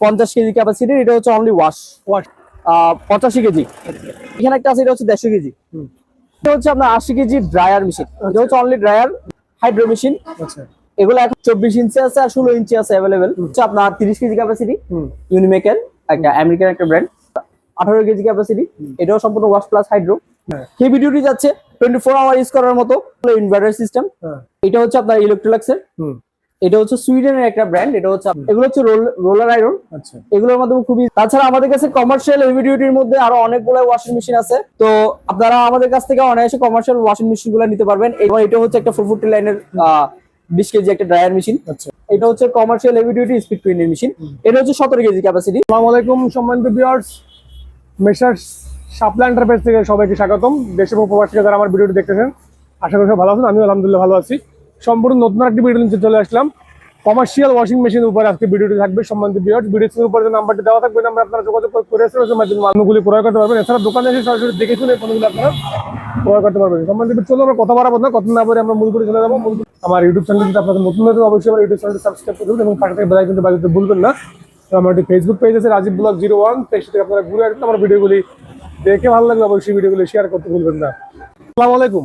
পঞ্চাশ KG capacity এটা হচ্ছে অনলি ওয়াশ ওয়াশ পঁচাশি কেজি। এখানে একটা আছে এটা হচ্ছে দেড়শো কেজি। এটা হচ্ছে আপনার আশি কেজি ড্রায়ার মেশিন এটা হচ্ছে অনলি ড্রায়ার হাইড্রো মেশিন আচ্ছা। এগুলো এখন চব্বিশ ইঞ্চি আছে আর ষোলো ইঞ্চি আছে অ্যাভেলেবেল হচ্ছে আপনার তিরিশ কেজি ক্যাপাসিটি ইউনিমেকের একটা আমেরিকান একটা ব্র্যান্ড আঠারো কেজি ক্যাপাসিটি এটাও সম্পূর্ণ wash plus hydro. Heavy duty যাচ্ছে টোয়েন্টি ফোর আওয়ার ইউজ করার মতো ইনভার্টার সিস্টেম হ্যাঁ। এটা হচ্ছে আপনার ইলেকট্রোলাক্সের এটা হচ্ছে সুইডেনের একটা ব্র্যান্ড এটা হচ্ছে এগুলো হচ্ছে রোলার আয়রন। আচ্ছা। এগুলোর মাধ্যমে খুবই তাছাড়া আমাদের কাছে কমার্শিয়াল হেভি ডিউটির মধ্যে আরও অনেকগুলো ওয়াশিং মেশিন আছে। তো আপনারা আমাদের কাছ থেকে অনায়াসে কমার্শিয়াল ওয়াশিং মেশিনগুলো নিতে পারবেন এবং এটা হচ্ছে একটা ফুল ফুটি লাইনের বিশ কেজি একটা ড্রায়ার মেশিন আচ্ছা। এটা হচ্ছে কমার্শিয়াল হেভি ডিউটি স্পিড টুইনের মেশিন এটা হচ্ছে সতেরো কেজি ক্যাপাসিটি আসসালামু আলাইকুম সম্মানিত ভিউয়ার্স মেসার্স সাপ্লাই এন্টারপ্রাইজ থেকে সবাইকে স্বাগতম। দেশ প্রবাস থেকে যারা আমার ভিডিওটি দেখতেছেন আশা করি ভালো আছেন। আমিও আলহামদুলিল্লাহ ভালো আছি। সম্পূর্ণ নতুন একটি ভিডিও নিয়ে চলে আসলাম। কমার্শিয়াল ওয়াশিং মেশিনের উপরে আজকে ভিডিওটি থাকবে সম্বন্ধে ভিউয়ার্স ভিডিওর উপরে যে নাম্বারটি দেওয়া থাকবে নাম্বার আপনারা যোগাযোগ করে এসে ওই মাধ্যমে মালগুলি ক্রয় করতে পারবেন। এছাড়া দোকানে এসে সরাসরি দেখে শুনে এই আপনারা ক্রয় করতে পারবেন। সম্বন্ধে চলো আমরা কথা বাড়াবো না, কথা না বলে আমরা মূল করে চলে যাব। আমার ইউটিউব চ্যানেল যদি আপনাদের নতুন নতুন অবশ্যই আমার ইউটিউব চ্যানেলটি সাবস্ক্রাইব করে দেবেন এবং পাশে থেকে কিন্তু বাজাতে ভুলবেন না। আমার একটি ফেসবুক পেজ আছে রাজীব ব্লগ জিরো ওয়ান থেকে আপনারা ঘুরে আসবেন আমার ভিডিওগুলি দেখে ভালো লাগলে অবশ্যই ভিডিওগুলি শেয়ার করতে ভুলবেন না। আসসালামু আলাইকুম।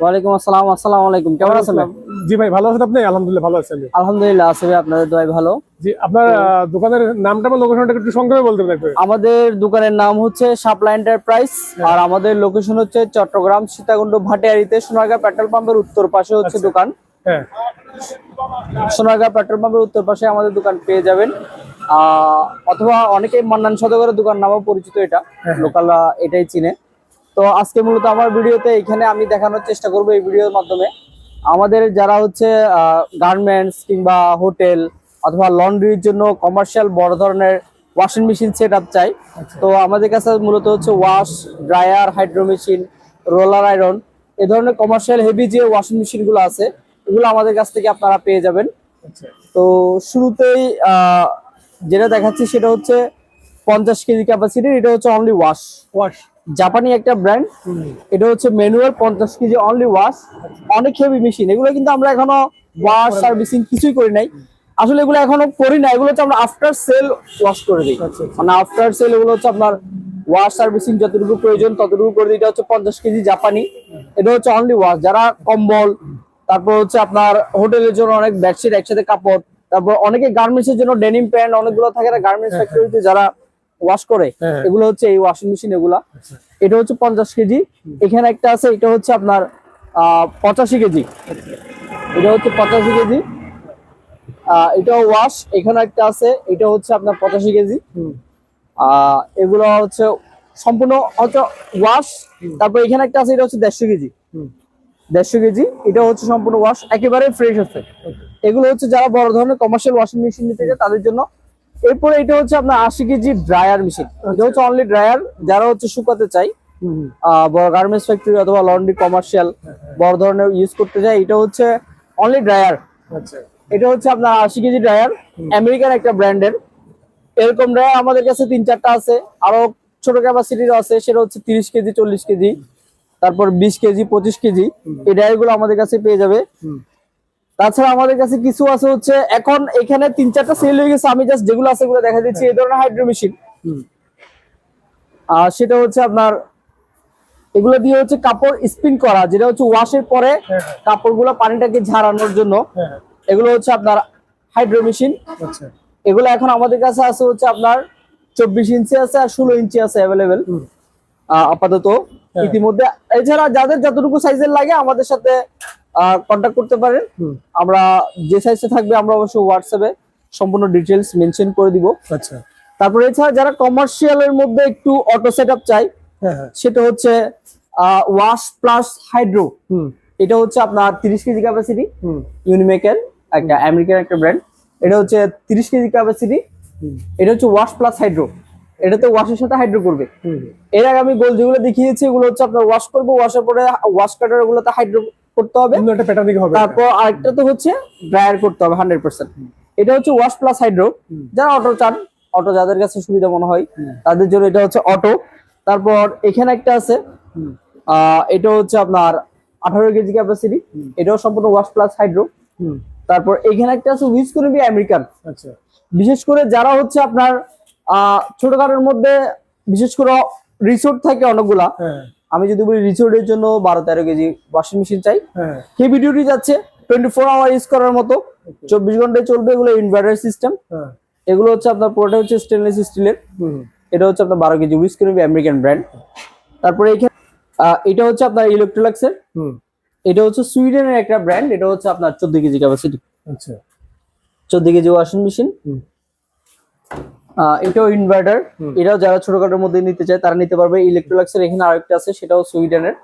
ওয়ালাইকুম আসসালাম আসসালামু আলাইকুম। কেমন আছেন ভাই? জি ভাই ভালো আছেন আপনি? আলহামদুলিল্লাহ ভালো আছেন আলহামদুলিল্লাহ আছে ভাই, আপনাদের ভালো। জি আপনার দোকানের নামটা বা লোকেশনটা একটু সংক্ষেপে বলতে একটু? আমাদের দোকানের নাম হচ্ছে সাপ্লাই এন্টারপ্রাইজ আর আমাদের লোকেশন হচ্ছে চট্টগ্রাম সীতাকুণ্ড ভাটিয়ারিতে সোনারগাঁ পেট্রোল পাম্পের উত্তর পাশে হচ্ছে দোকান। হ্যাঁ। সোনারগাঁ পেট্রোল পাম্পের উত্তর পাশে আমাদের দোকান পেয়ে যাবেন। আহ, অথবা অনেকে মান্নান সদগরের দোকান নামও পরিচিত এটা। লোকালরা এটাই চিনে। তো আজকে মূলত আমার ভিডিওতে এখানে আমি দেখানোর চেষ্টা করব এই ভিডিওর মাধ্যমে। আমাদের যারা হচ্ছে গার্মেন্টস কিংবা হোটেল অথবা লন্ড্রির জন্য কমার্শিয়াল বড় ধরনের ওয়াশিং মেশিন সেট আপ চাই তো আমাদের কাছে মূলত হচ্ছে wash dryer hydro machine roller iron এ ধরনের কমার্শিয়াল হেভি যে ওয়াশিং মেশিনগুলো আছে এগুলো আমাদের কাছ থেকে আপনারা পেয়ে যাবেন। আচ্ছা। তো শুরুতেই যেটা দেখাচ্ছি সেটা হচ্ছে পঞ্চাশ কেজি ক্যাপাসিটি এটা হচ্ছে অনলি ওয়াশ ওয়াশ জাপানি একটা ব্র্যান্ড এটা হচ্ছে ম্যানুয়াল পঞ্চাশ কেজি অনলি ওয়াশ অনেক হেভি মেশিন এগুলো কিন্তু আমরা এখনও ওয়াশ সার্ভিসিং কিছুই করি নাই। আসলে এগুলো এখনও করি না। এগুলো হচ্ছে আমরা আফটার সেল ওয়াশ করে দিই। আচ্ছা, আচ্ছা। মানে আফটার সেল এগুলো হচ্ছে আপনার ওয়াশ সার্ভিসিং যতটুকু প্রয়োজন ততটুকু করে দিই। এটা হচ্ছে পঞ্চাশ কেজি জাপানি। এটা হচ্ছে অনলি ওয়াশ যারা কম্বল তারপর হচ্ছে আপনার হোটেলের জন্য অনেক বেডশিট একসাথে কাপড় তারপর অনেকে গার্মেন্টস এর জন্য ডেনিম প্যান্ট অনেকগুলো থাকে না গার্মেন্টস ফ্যাক্টরিতে যারা ওয়াশ করে হ্যাঁ। এগুলো হচ্ছে এই ওয়াশিং মেশিন এগুলা। আচ্ছা। এটা হচ্ছে পঞ্চাশ কেজি। এখানে একটা আছে এটা হচ্ছে আপনার পঁচাশি কেজি। এটা হচ্ছে পঁচাশি কেজি। এটাও ওয়াশ এখানে একটা আছে এটা হচ্ছে আপনার পঁচাশি কেজি। এগুলো হচ্ছে সম্পূর্ণ হচ্ছে ওয়াশ তারপর এখানে একটা আছে এটা হচ্ছে দেড়শো কেজি। দেড়শো কেজি। এটা হচ্ছে সম্পূর্ণ ওয়াশ একেবারে ফ্রেশ আছে। এগুলো হচ্ছে যারা বড় ধরনের কমার্শিয়াল ওয়াশিং মেশিন নিতে চায় তাদের জন্য এরপরে এটা হচ্ছে আপনার আশি কেজি ড্রায়ার মেশিন এটা হচ্ছে অনলি ড্রায়ার যারা হচ্ছে শুকাতে চাই বড় গার্মেন্টস ফ্যাক্টরি অথবা লন্ড্রি কমার্শিয়াল বড় ধরনের ইউজ করতে চাই এটা হচ্ছে অনলি ড্রায়ার আচ্ছা। এটা হচ্ছে আপনার আশি কেজি ড্রায়ার আমেরিকান একটা ব্র্যান্ডের এরকম ড্রায়ার আমাদের কাছে তিন চারটা আছে আরও ছোট ক্যাপাসিটির আছে সেটা হচ্ছে তিরিশ কেজি চল্লিশ কেজি তারপর বিশ কেজি পঁচিশ কেজি। এই ড্রায়ারগুলো আমাদের কাছে পেয়ে যাবে। তাছাড়া আমাদের কাছে কিছু আছে হচ্ছে এখন এখানে তিন চারটা সেল হয়ে গেছে আমি জাস্ট যেগুলো আছে সেগুলো দেখা দিচ্ছি। এই ধরনের হাইড্রো মেশিন আর সেটা হচ্ছে আপনার এগুলো দিয়ে হচ্ছে কাপড় স্পিন করা যেটা হচ্ছে ওয়াশের পরে হ্যাঁ। কাপড়গুলো পানিটাকে ঝাড়ানোর জন্য। হ্যাঁ এগুলো হচ্ছে আপনার হাইড্রো মেশিন আচ্ছা। এগুলো এখন আমাদের কাছে আছে হচ্ছে আপনার চব্বিশ ইঞ্চি আছে আর ষোলো ইঞ্চি আছে অ্যাভেলেবেল আপাতত। হ্যাঁ। ইতিমধ্যে এছাড়া যাদের যতটুকু সাইজের লাগে আমাদের সাথে কন্ট্যাক্ট করতে পারেন। আমরা যে সাইজে থাকবে আমরা অবশ্যই হোয়াটসঅ্যাপে সম্পূর্ণ ডিটেলস মেনশন করে দিব। আচ্ছা। তারপরে এছাড়া যারা কমার্শিয়ালের মধ্যে একটু অটো সেট চাই হ্যাঁ হ্যাঁ। সেটা হচ্ছে ওয়াশ প্লাস হাইড্রো হুম। এটা হচ্ছে আপনার তিরিশ কেজি ক্যাপাসিটি হুম। ইউনিমেকের একটা আমেরিকান একটা ব্র্যান্ড এটা হচ্ছে তিরিশ কেজি ক্যাপাসিটি হুম। এটা হচ্ছে ওয়াশ প্লাস হাইড্রো এটাতে ওয়াশের সাথে হাইড্রো করবে। হুম। এর আগে আমি গোল যেগুলো দেখিয়েছি এগুলো হচ্ছে আপনার ওয়াশ করব ওয়াশের পরে ওয়াশ কাটার ওগুলোতে হাইড্রো করতে হবে। অন্য একটা প্যাটার্ন দিকে হবে। তারপর আরেকটা তো হচ্ছে ড্রায়ার করতে হবে হান্ড্রেড পার্সেন্ট এটা হচ্ছে ওয়াশ প্লাস হাইড্রো যারা অটো চান অটো যাদের কাছে সুবিধা মনে হয় তাদের জন্য এটা হচ্ছে অটো তারপর এখানে একটা আছে। এটা হচ্ছে আপনার আঠারো কেজি ক্যাপাসিটি এটাও সম্পূর্ণ ওয়াশ প্লাস হাইড্রো তারপর এখানে একটা আছে উইজ করে বি আমেরিকান আচ্ছা। বিশেষ করে যারা হচ্ছে আপনার আহ ছোটখাটোর মধ্যে বিশেষ করে রিসোর্ট থাকে অনেকগুলা। হ্যাঁ। আমি যদি বলি রিসোর্টের জন্য বারো তেরো কেজি ওয়াশিং মেশিন চাই। হ্যাঁ। সেই ভিডিওটি যাচ্ছে টোয়েন্টি ফোর আওয়ার ইউজ করার মতো। চব্বিশ ঘন্টায় চলবে এগুলো ইনভার্টার সিস্টেম হ্যাঁ। এগুলো হচ্ছে আপনার পুরোটা হচ্ছে স্টেনলেস স্টিলের এটা হচ্ছে আপনার বারো কেজি উইস করবি আমেরিকান ব্র্যান্ড তারপরে এখানে এটা হচ্ছে আপনার ইলেকট্রোলাক্সের হুম। এটা হচ্ছে সুইডেনের একটা ব্র্যান্ড এটা হচ্ছে আপনার চোদ্দ কেজি ক্যাপাসিটি আচ্ছা। চোদ্দ কেজি ওয়াশিং মেশিন এটাও ইনভার্টার এটাও যারা ছোটখাটোর মধ্যে নিতে চায় তারা নিতে পারবে। ইলেকট্রোলাক্সের এখানে আরেকটা আছে সেটাও সুইডেনের।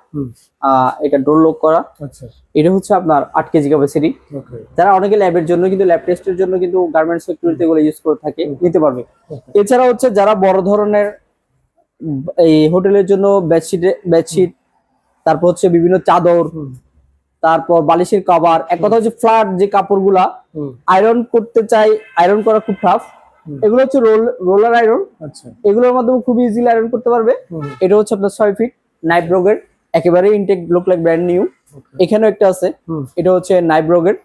এটা ডোর লক করা। আচ্ছা। এটা হচ্ছে আপনার আট কেজি ক্যাপাসিটি যারা অনেকে ল্যাবের জন্য কিন্তু ল্যাব টেস্টের জন্য কিন্তু গার্মেন্টস ফ্যাক্টরিতে এগুলো ইউজ করে থাকে নিতে পারবে। এছাড়া হচ্ছে যারা বড় ধরনের এই হোটেলের জন্য বেডশিট বেডশিট তারপর হচ্ছে বিভিন্ন চাদর তারপর বালিশের কভার এক কথা হচ্ছে ফ্ল্যাট যে কাপড়গুলা আয়রন করতে চাই আয়রন করা খুব টাফ। এগুলো হচ্ছে রোল রোলার আয়রন। আচ্ছা। এগুলোর মাধ্যমে খুব ইজিলি আয়রন করতে পারবে। এটা হচ্ছে আপনার ছয় ফিট নাইব্রোগের একেবারে intact look like brand new এখানেও একটা আছে। এটা হচ্ছে নাইব্রোগের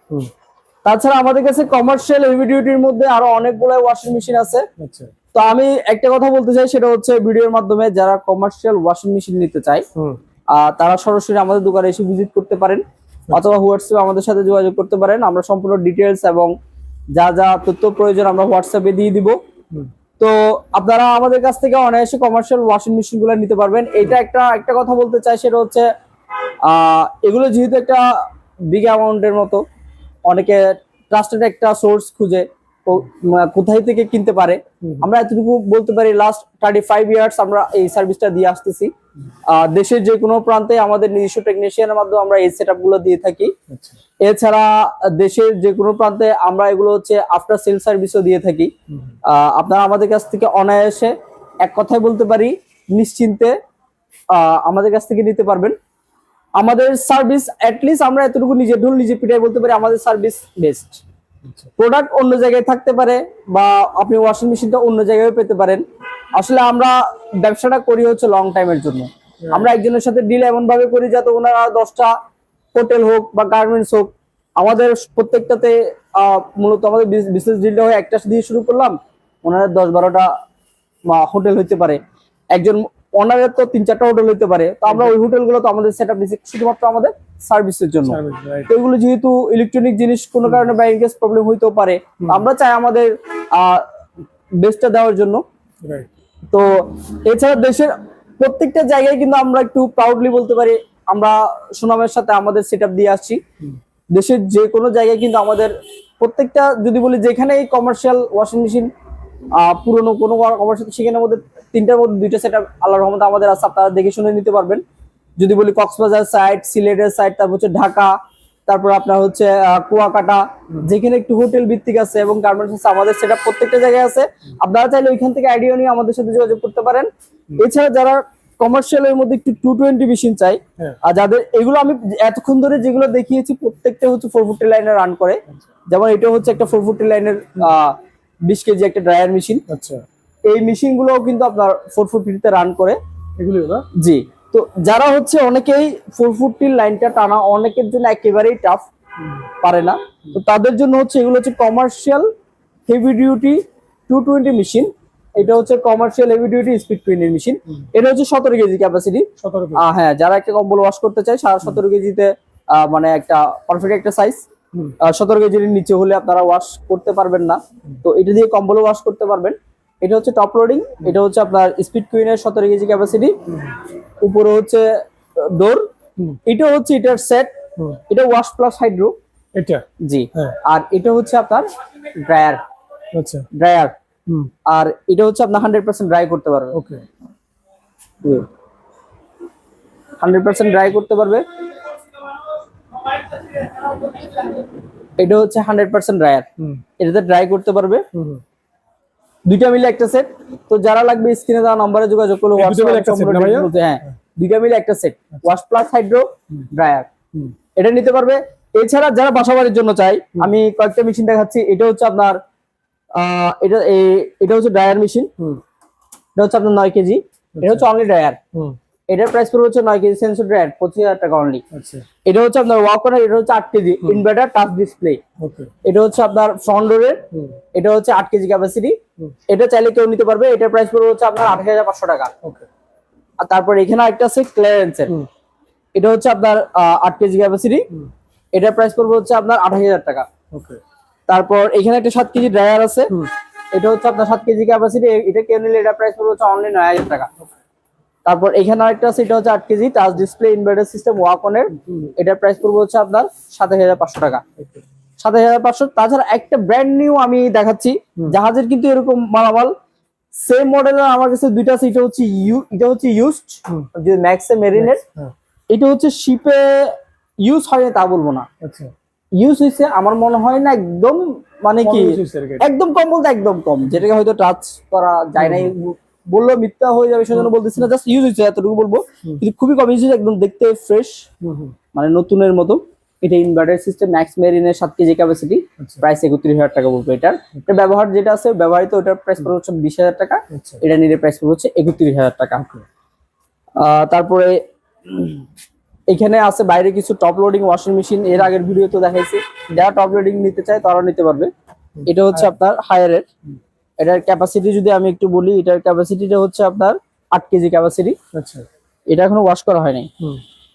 তাছাড়া আমাদের কাছে কমার্শিয়াল হেভি ডিউটির মধ্যে আরও অনেকগুলো ওয়াশিং মেশিন আছে। আচ্ছা। তো আমি একটা কথা বলতে চাই সেটা হচ্ছে ভিডিওর মাধ্যমে যারা কমার্শিয়াল ওয়াশিং মেশিন নিতে চায় তারা সরাসরি আমাদের দোকানে এসে ভিজিট করতে পারেন অথবা হোয়াটসঅ্যাপে আমাদের সাথে যোগাযোগ করতে পারেন। আমরা সম্পূর্ণ ডিটেলস এবং যা যা তথ্য প্রয়োজন আমরা হোয়াটসঅ্যাপে দিয়ে দিব। তো আপনারা আমাদের কাছ থেকে অনায়াসে কমার্শিয়াল ওয়াশিং মেশিনগুলো নিতে পারবেন। এটা একটা একটা কথা বলতে চাই সেটা হচ্ছে আহ, এগুলো যেহেতু একটা বিগ অ্যামাউন্টের মতো অনেকে ট্রাস্টেড একটা সোর্স খুঁজে। কোথায় থেকে কিনতে পারে? আমরা এতটুকু বলতে পারি লাস্ট থার্টি ফাইভ ইয়ার্স আমরা এই সার্ভিসটা দিয়ে আসতেছি। দেশের যে কোনো প্রান্তে আমাদের নিজস্ব টেকনিশিয়ানের মাধ্যমে আমরা এই সেটগুলো দিয়ে থাকি। আচ্ছা। এছাড়া দেশের যে কোনো প্রান্তে আমরা এগুলো হচ্ছে আফটার সেল সার্ভিসও দিয়ে থাকি। আপনারা আমাদের কাছ থেকে অনায়াসে এক কথায় বলতে পারি নিশ্চিন্তে আহ, আমাদের কাছ থেকে নিতে পারবেন। আমাদের সার্ভিস অ্যাটলিস্ট আমরা এতটুকু নিজে ঢুল নিজে পিটাই বলতে পারি আমাদের সার্ভিস বেস্ট প্রোডাক্ট অন্য জায়গায় থাকতে পারে বা আপনি ওয়াশিং মেশিনটা অন্য জায়গায় পেতে পারেন। আসলে আমরা ব্যবসাটা করি হচ্ছে লং টাইমের জন্য। আমরা একজনের সাথে ডিল এমন ভাবে করি যাতে ওনারা দশটা হোটেল হোক বা গার্মেন্টস হোক আমাদের প্রত্যেকটাতে মূলত আমাদের বিজনেস ডিলটা হয় একটা দিয়ে শুরু করলাম ওনারা দশ বারোটা হোটেল হইতে পারে। একজন ওনারের তো তিন চারটা হোটেল হইতে পারে। তো আমরা ওই হোটেলগুলো তো আমাদের সেট আপ শুধুমাত্র আমাদের সার্ভিসের জন্য। তো এগুলো যেহেতু ইলেকট্রনিক জিনিস কোনো কারণে বা ইনকেস প্রবলেম হইতেও পারে। আমরা চাই আমাদের বেস্টটা দেওয়ার জন্য। তো এছাড়া দেশের প্রত্যেকটা জায়গায় কিন্তু আমরা একটু প্রাউডলি বলতে পারি আমরা সুনামের সাথে আমাদের সেট দিয়ে আসছি। দেশের যে কোনো জায়গায় কিন্তু আমাদের প্রত্যেকটা যদি বলি যেখানে এই কমার্শিয়াল ওয়াশিং মেশিন পুরনো কোনো কমার্শিয়াল সেখানে মধ্যে তিনটার মধ্যে দুইটা সেট আল্লাহ রহমতে আমাদের আছে আপনারা দেখে শুনে নিতে পারবেন। যদি বলি কক্সবাজার সাইড সিলেটের সাইড তারপর হচ্ছে ঢাকা তারপর আপনার হচ্ছে কুয়াকাটা যেখানে একটু হোটেল ভিত্তিক আছে এবং গার্মেন্টস আছে আমাদের সেটা প্রত্যেকটা জায়গায় আছে। আপনারা চাইলে ওইখান থেকে আইডিয়া নিয়ে আমাদের সাথে যোগাযোগ করতে পারেন। এছাড়া যারা কমার্শিয়ালের মধ্যে একটু টু টোয়েন্টি মেশিন চাই হ্যাঁ। আর যাদের এগুলো আমি এতক্ষণ ধরে যেগুলো দেখিয়েছি প্রত্যেকটা হচ্ছে ফোর ফুটি লাইনে রান করে। যেমন এটা হচ্ছে একটা ফোর ফুটি লাইনের বিশ কেজি একটা ড্রায়ার মেশিন আচ্ছা। এই মেশিন গুলোও কিন্তু আপনার ফোর ফুটিতে রান করে। এগুলি জি। তো যারা হচ্ছে অনেকেই ফোর ফুটির লাইনটা টানা অনেকের জন্য একেবারেই টাফ পারে না। তো তাদের জন্য হচ্ছে এগুলো হচ্ছে commercial heavy duty two twenty machine এটা হচ্ছে কমার্শিয়াল হেভি ডিউটি স্পিড টুয়েন্টির মেশিন এটা হচ্ছে সতেরো কেজি ক্যাপাসিটি সতেরো হ্যাঁ যারা একটা কম্বল ওয়াশ করতে চায় সারা সতেরো কেজিতে মানে একটা পারফেক্ট একটা সাইজ। সতেরো কেজির নিচে হলে আপনারা ওয়াশ করতে পারবেন না। তো এটা দিয়ে কম্বল ওয়াশ করতে পারবেন। এটা হচ্ছে টপ লোডিং এটা হচ্ছে আপনার স্পিড কুইনের সতেরো কেজি ক্যাপাসিটি উপরে হচ্ছে ডোর। এটা হচ্ছে এটার সেট। এটা ওয়াশ প্লাস হাইড্রো এটা? জি। হ্যাঁ। আর এটা হচ্ছে আপনার ড্রায়ার আচ্ছা। ড্রায়ার আর এটা হচ্ছে আপনার হান্ড্রেড পার্সেন্ট ড্রাই করতে পারবে। ওকে। হান্ড্রেড পার্সেন্ট ড্রাই করতে পারবে। এটা হচ্ছে হান্ড্রেড পার্সেন্ট ড্রায়ার এটাতে ড্রাই করতে পারবে। দুইটা মিলে একটা সেট তো যারা লাগবে স্ক্রিনে দেওয়া নম্বরে যোগাযোগ করলে? হ্যাঁ দুইটা মিলে একটা set wash plus hydro dryer এটা নিতে পারবে। এছাড়া যারা বাসাবাড়ির জন্য চাই আমি কয়েকটা মেশিন দেখাচ্ছি। এটা হচ্ছে আপনার আহ, এটা এটা হচ্ছে ড্রায়ার মেশিন এটা হচ্ছে আপনার নয় কেজি। এটা হচ্ছে অনলি ড্রায়ার এটার প্রাইস পড়বে হচ্ছে নয় কেজি সেন্সর র্যাড পঁচিশ হাজার টাকা অনলি আচ্ছা। এটা হচ্ছে আপনার ওয়াকনের এটা হচ্ছে আট কেজি ইনভার্টার টাচ ডিসপ্লে এটা হচ্ছে আপনার ফ্রন্ট ডোরের এটা হচ্ছে আট কেজি ক্যাপাসিটি এটা চাইলে কেউ নিতে পারবে এটার প্রাইস পড়বে হচ্ছে আপনার আঠাশ হাজার পাঁচশো টাকা। ওকে। আর তারপর এখানে একটা আছে ক্লিয়ারেন্সের এটা হচ্ছে আপনার আট কেজি ক্যাপাসিটি এটার প্রাইস পড়বে হচ্ছে আপনার আঠাশ হাজার টাকা। ওকে। তারপর এখানে একটা সাত কেজি ড্রায়ার আছে। এটা হচ্ছে আপনার সাত কেজি ক্যাপাসিটি এটা কেউ নিলে এটা প্রাইস পড়বে হচ্ছে অনলি নয় হাজার টাকা। তারপর এখানে আরেকটা আছে এটা হচ্ছে আট KG touch display inverter system ওয়াকনের এটার প্রাইস পড়বে হচ্ছে আপনার সাতাশ হাজার পাঁচশো টাকা। সাতাশ হাজার পাঁচশো। তাছাড়া একটা ব্র্যান্ড নিউ আমি দেখাচ্ছি। জাহাজের কিন্তু এরকম মালামাল। সেম মডেলের আমার কাছে দুইটা আছে এটা হচ্ছে ইউ এটা হচ্ছে ইউজড যে ম্যাক্সে মেরিনের হ্যাঁ। এটা হচ্ছে শিপে ইউজ হয়নি তা বলব না। আচ্ছা। ইউজ হয়েছে আমার মনে হয় না একদম মানে কি। একদম কম বলতে একদম কম। যেটাকে হয়তো টাচ করা যায় নাই বললেও মিথ্যা হয়ে যাবে সেজন্য বলতেছি না জাস্ট ইউজ হয়েছে এতটুকু বলব। কিন্তু খুবই কম ইউজ একদম দেখতে ফ্রেশ মানে নতুনের মতো। এটা ইনভার্টার সিস্টেম ম্যাক্স মেরিনের সাত কেজি ক্যাপাসিটি আচ্ছা। প্রাইস একত্রিশ হাজার টাকা বলব এটার। এটা ব্যবহার যেটা আছে ব্যবহৃত ওটার প্রাইস পড়বে হচ্ছে বিশ হাজার টাকা। আচ্ছা। এটা নিলে প্রাইস পড়বে হচ্ছে একত্রিশ হাজার টাকা। তারপরে এখানে আছে বাইরে কিছু টপ লোডিং ওয়াশিং মেশিন এর আগের ভিডিও তো দেখাইছি। যারা টপ লোডিং নিতে চায় তারা নিতে পারবে। এটা হচ্ছে আপনার হায়ারের। এটার ক্যাপাসিটি যদি আমি একটু বলি এটার ক্যাপাসিটিটা হচ্ছে আপনার আট কেজি ক্যাপাসিটি আচ্ছা। এটা এখনও ওয়াশ করা হয়নি।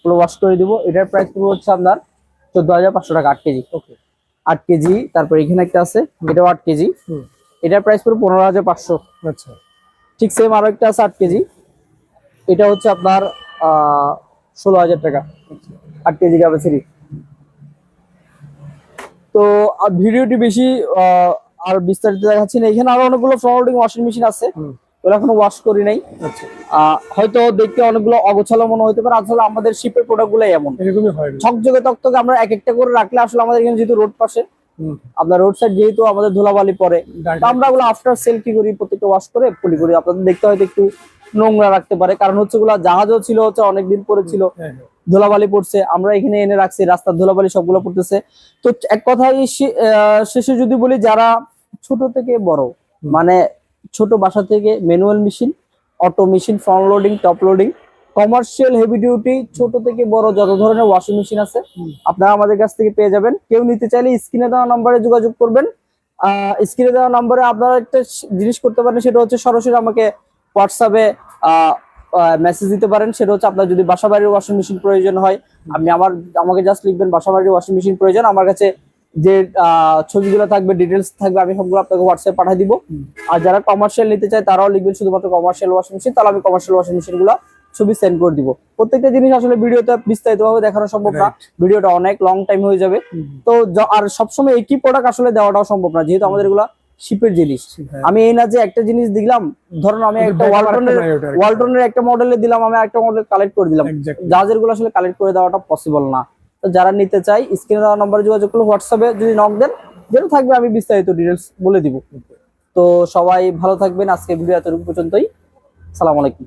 পুরো ওয়াশ করে দিব। এটার প্রাইস পড়বে হচ্ছে আপনার চোদ্দ হাজার পাঁচশো টাকা আট কেজি। ওকে আট কেজি তারপর এখানে একটা আছে এটাও আট কেজি। এটার প্রাইস পড়বে পনেরো হাজার পাঁচশো। আচ্ছা। ঠিক সেম আরও একটা আছে আট কেজি। এটা হচ্ছে আপনার ষোলো হাজার টাকা। আট কেজি ক্যাপাসিটি তো ভিডিওটি বেশি আহ, আর বিস্তারিত দেখাচ্ছি না। এখানে আরও অনেকগুলো ফ্লোরিং ওয়াশিং মেশিন আছে। ওরা এখনও ওয়াশ করি নাই। আচ্ছা। হয়তো দেখতে অনেকগুলো অগোছালো মনে হতে পারে। আসলে আমাদের শিপের প্রোডাক্ট গুলাই এমন। এরকমই হয়। ঝকঝকে তকতকে আমরা এক একটা করে রাখলে আসলে আমাদের এখানে যেহেতু রোড পাশে আপনার রোড সাইড যেহেতু আমাদের ধুলাবালি পরে আমরা ওগুলো আফটার সেল কি করি? প্রত্যেকটা ওয়াশ করে পলি করি। আপনাদের দেখতে হয়তো একটু নোংরা রাখতে পারে। কারণ হচ্ছে ওগুলা জাহাজও ছিল হচ্ছে অনেকদিন পরে ছিল। হ্যাঁ হ্যাঁ। ধুলাবালি পড়ছে। আমরা এখানে এনে রাখছি। রাস্তার ধুলাবালি সবগুলো পড়তেছে। তো এক কথায় আহ, শেষে যদি বলি যারা ছোট থেকে বড়। মানে ছোট বাসা থেকে manual machine auto machine front loading top loading commercial heavy duty ছোট থেকে বড় যত ধরনের ওয়াশিং মেশিন আছে আপনারা আমাদের কাছ থেকে পেয়ে যাবেন। কেউ নিতে চাইলে স্ক্রিনে দেওয়া নম্বরে যোগাযোগ করবেন। স্ক্রিনে দেওয়া নম্বরে আপনারা একটা জিনিস করতে পারেন সেটা হচ্ছে সরাসরি আমাকে হোয়াটসঅ্যাপে মেসেজ দিতে পারেন। সেটা হচ্ছে আপনার যদি বাসা বাড়ির ওয়াশিং মেশিন প্রয়োজন হয় আপনি আমার আমাকে জাস্ট লিখবেন বাসা বাড়ির ওয়াশিং মেশিন প্রয়োজন আমার কাছে যে ছবিগুলো থাকবে ডিটেলস থাকবে আমি সবগুলো আপনাকে হোয়াটসঅ্যাপ পাঠিয়ে দিব আর যারা কমার্শিয়াল নিতে চায় তারাও লিখবেন শুধুমাত্র কমার্শিয়াল ওয়াশিং মেশিন তাহলে আমি কমার্শিয়াল ওয়াশিং মেশিনগুলো ছবি সেন্ড করে দিব প্রত্যেকটা জিনিস আসলে ভিডিওতে বিস্তারিতভাবে দেখানো সম্ভব না. ভিডিওটা অনেক লং টাইম হয়ে যাবে তো আর সবসময় একই প্রোডাক্ট আসলে দেওয়াটাও সম্ভব না যেহেতু আমাদের এগুলা শিপের জিনিস হ্যাঁ। আমি এই না যে একটা জিনিস দিলাম ধরুন আমি একটা ওয়ালটনের। ওয়ালটনের একটা মডেলে দিলাম আমি একটা মডেল কালেক্ট করে দিলাম. জাহাজেরগুলো আসলে কালেক্ট করে দেওয়াটা পসিবল না তো যারা নিতে চাই স্ক্রিনে দেওয়া নম্বরে যোগাযোগ করলে হোয়াটসঅ্যাপে যদি নক দেন, যেটা থাকবে আমি বিস্তারিত ডিটেলস বলে দিব। তো সবাই ভালো থাকবেন আজকে ভিডিও এতটুকু পর্যন্তই। সালাম আলাইকুম।